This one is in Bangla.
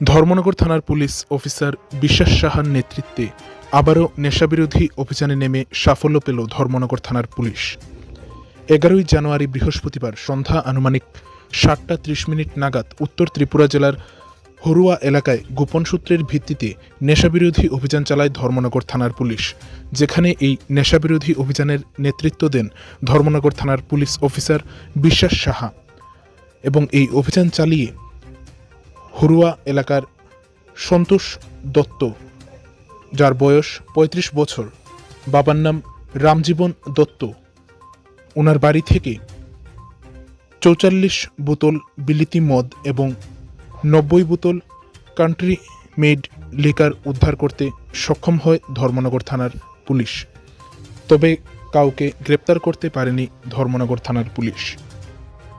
ধর্মনগর থানার পুলিশ অফিসার বিশ্বাস সাহার নেতৃত্বে আবারও নেশাবিরোধী অভিযানে নেমে সাফল্য পেল ধর্মনগর থানার পুলিশ। এগারোই জানুয়ারি বৃহস্পতিবার সন্ধ্যা আনুমানিক সাতটা ত্রিশ মিনিট নাগাদ উত্তর ত্রিপুরা জেলার হরুয়া এলাকায় গোপন সূত্রের ভিত্তিতে নেশাবিরোধী অভিযান চালায় ধর্মনগর থানার পুলিশ। যেখানে এই নেশাবিরোধী অভিযানের নেতৃত্ব দেন ধর্মনগর থানার পুলিশ অফিসার বিশ্বাস সাহা। এবং এই অভিযান চালিয়ে হরুয়া এলাকার সন্তোষ দত্ত, যার বয়স ৩৫ বছর। বাবার নাম রামজীবন দত্ত। ওনার বাড়ি থেকে চৌচল্লিশ বোতল বিলিতি মদ এবং নব্বই বোতল কান্ট্রি মেড লিকার উদ্ধার করতে সক্ষম হয় ধর্মনগর থানার পুলিশ। তবে কাউকে গ্রেপ্তার করতে পারেনি ধর্মনগর থানার পুলিশ।